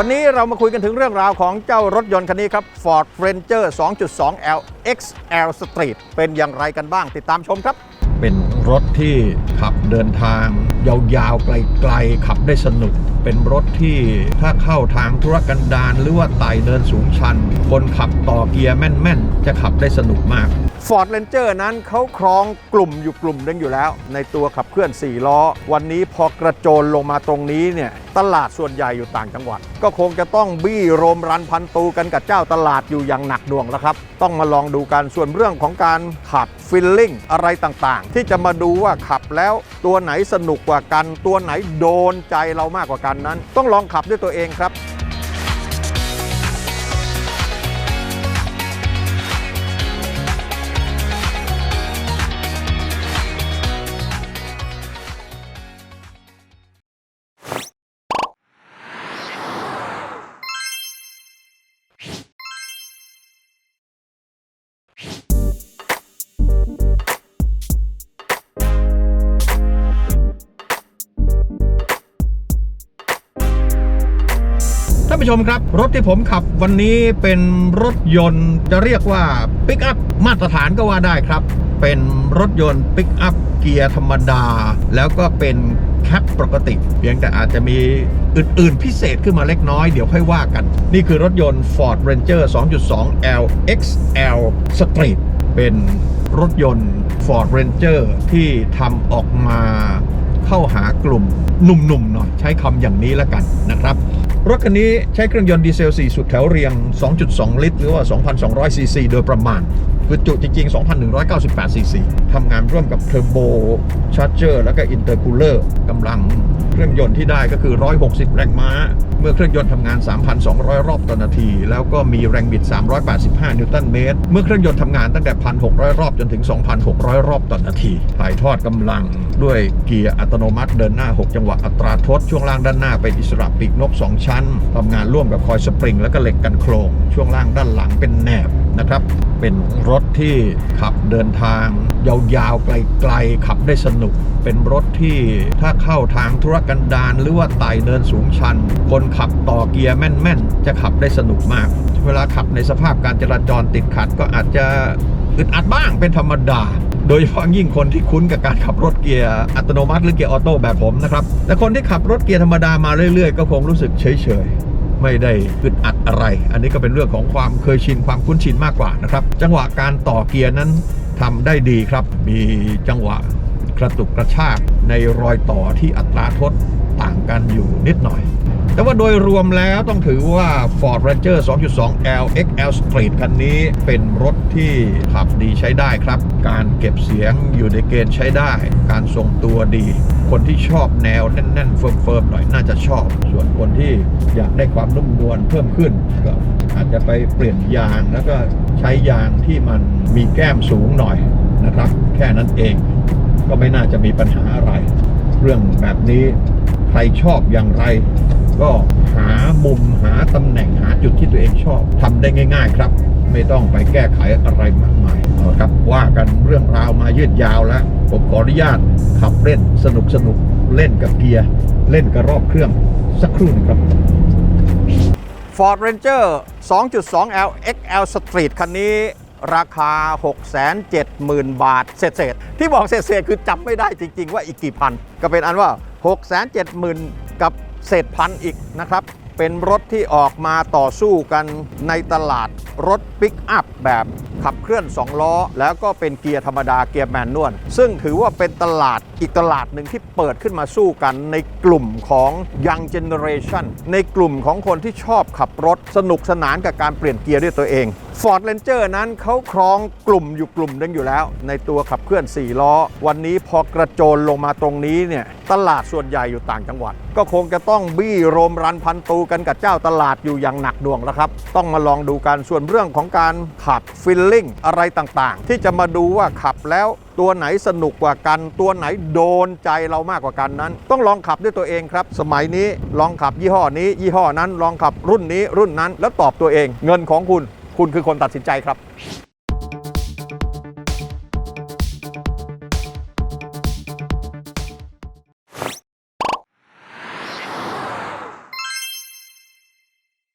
วันนี้เรามาคุยกันถึงเรื่องราวของเจ้ารถยนต์คันนี้ครับ Ford Ranger 2.2 L XL Street เป็นอย่างไรกันบ้างติดตามชมครับ เป็นรถที่ขับเดินทาง ยาวๆ ไกลๆ ขับได้สนุก เป็นรถที่ถ้าเข้าทางธุรกันดารหรือว่าไต่เดินสูงชัน คนขับต่อเกียร์แม่นๆ จะขับได้สนุกมาก Ford Ranger นั้นเขาครองกลุ่มอยู่กลุ่มนึงอยู่แล้ว ในตัวขับเคลื่อน 4 ล้อ วันนี้พอกระโจนลงมาตรงนี้เนี่ยตลาดส่วนใหญ่อยู่ต่างจังหวัด ก็คงจะต้องบี้โรมรันพันตูกันกับเจ้าตลาดอยู่อย่างหนักหน่วงแล้วครับ ต้องมาลองดูกันส่วนเรื่องของการขับฟิลลิ่งอะไรต่างๆ ที่จะมาดูว่าขับแล้วตัวไหนสนุกกว่ากัน ตัวไหนโดนใจเรามากกว่ากันนั้น ต้องลองขับด้วยตัวเองครับ ท่านผู้ชมครับ รถที่ผมขับวันนี้เป็นรถยนต์จะเรียกว่าปิกอัพมาตรฐานก็ว่าได้ครับ เป็นรถยนต์ปิกอัพเกียร์ธรรมดา แล้วก็เป็นแคปปกติ เพียงแต่อาจจะมีอื่น ๆ พิเศษขึ้นมาเล็กน้อยเดี๋ยวค่อยว่ากัน นี่คือรถยนต์ Ford Ranger 2.2 L XL Street เป็นรถยนต์ Ford Ranger ที่ทำออกมาเข้าหากลุ่มหนุ่มๆหน่อยใช้คำอย่างนี้แล้วกันนะครับ รถคันนี้ใช้เครื่องยนต์ดีเซล 4สุดแถวเรียง 2.2 ลิตร หรือว่า 2,200 ซีซี โดยประมาณคือจุจริง ๆ 2,198 ซีซี ทำงานร่วมกับเทอร์โบชาร์เจอร์แล้วก็อินเตอร์คูลเลอร์กำลังเครื่องยนต์ที่ได้ก็คือ 160 แรงม้า เมื่อเครื่องยนต์ทำงาน 3,200 รอบต่อนาที แล้วก็มีแรงบิด 385 นิวตันเมตร เมื่อเครื่องยนต์ทำงานตั้งแต่ 1,600 รอบจนถึง 2,600 รอบต่อนาทีถ่ายทอดกำลัง ด้วยเกียร์อัตโนมัติเดินหน้า 6 จังหวะอัตราทดช่วงล่างด้านหน้าเป็นอิสระปีกนก 2 ชั้นทำงานร่วมกับคอยสปริง และก็เหล็กกันโครงช่วงล่างด้านหลังเป็นแหนบนะครับ เป็นรถที่ขับเดินทาง ยาวๆ ไกลๆ ขับได้สนุก เป็นรถที่ถ้าเข้าทางธุรกันดารหรือว่าไต่เดินสูงชัน คนขับต่อเกียร์แม่นๆ จะขับได้สนุกมาก เวลาขับในสภาพการจราจรติดขัดก็อาจจะ อึดอัดบ้างเป็นธรรมดา โดยเฉพาะยิ่งคนที่คุ้นกับการขับรถเกียร์อัตโนมัติหรือเกียร์ออโต้แบบผมนะครับแต่คนที่ขับรถเกียร์ธรรมดามาเรื่อยๆ ก็คงรู้สึกเฉยๆไม่ได้อึดอัดอะไร อันนี้ก็เป็นเรื่องของความเคยชินความคุ้นชินมากกว่านะครับ จังหวะการต่อเกียร์นั้นทำได้ดีครับ มีจังหวะกระตุกกระชากในรอยต่อที่อัตราทดต่างกันอยู่นิดหน่อย แต่ว่าโดยรวมแล้วต้องถือว่า Ford Ranger 2.2 L XL Street คันนี้เป็นรถที่ขับดีใช้ได้ครับ การเก็บเสียงอยู่ในเกณฑ์ใช้ได้ การทรงตัวดี คนที่ชอบแนวแน่น ๆ เฟิร์ม ๆ หน่อยน่าจะชอบ ส่วนคนที่อยากได้ความนุ่มนวลเพิ่มขึ้นก็อาจจะไปเปลี่ยนยางแล้วก็ใช้ยางที่มันมีแก้มสูงหน่อยนะครับ แค่นั้นเองก็ไม่น่าจะมีปัญหาอะไร เรื่องแบบนี้ใครชอบอย่างไร ก็หามุมหาตำแหน่งหาจุดที่ตัวเองชอบทำได้ง่าย ๆ ครับ ไม่ต้องไปแก้ไขอะไรมากมายเอาละครับว่ากันเรื่องราวมายืดยาวแล้ว ผมขออนุญาตขับเล่นสนุกสนุกเล่นกับเกียร์ เล่นกับรอบเครื่องสักครู่หนึงครับ Ford Ranger 2.2 L XL Street คันนี้ราคา 670,000 บาท เศษๆที่บอกเศษๆคือจำไม่ได้จริง ๆ ว่าอีกกี่พัน ก็เป็นอันว่า 670,000 กับ เศษพันอีกนะครับ เป็นรถที่ออกมาต่อสู้กันในตลาดรถปิกอัพแบบขับเคลื่อน 2 ล้อ แล้วก็เป็นเกียร์ธรรมดาเกียร์แมนนวลซึ่งถือว่าเป็นตลาด อีกตลาดหนึ่งที่เปิดขึ้นมาสู้กันในกลุ่มของ Young Generation ในกลุ่มของคนที่ชอบขับรถสนุกสนานกับการเปลี่ยนเกียร์ด้วยตัวเอง Ford Ranger นั้นเขาครองกลุ่มอยู่กลุ่มนึงอยู่แล้ว ในตัวขับเคลื่อน 4 ล้อ วันนี้พอกระโจนลงมาตรงนี้เนี่ยตลาดส่วนใหญ่อยู่ต่างจังหวัด ก็คงจะต้องบี้โรมรันพันตูกันกับเจ้าตลาดอยู่อย่างหนักหน่วงแล้วครับ ต้องมาลองดูกันส่วนเรื่องของการขับฟิลลิ่งอะไรต่างๆ ที่จะมาดูว่าขับแล้ว ตัวไหนสนุกกว่ากัน ตัวไหนโดนใจเรามากกว่ากันนั้น ต้องลองขับด้วยตัวเองครับ สมัยนี้ลองขับยี่ห้อนี้ ยี่ห้อนั้นลองขับรุ่นนี้รุ่นนั้น แล้วตอบตัวเอง เงินของคุณ คุณคือคนตัดสินใจครับ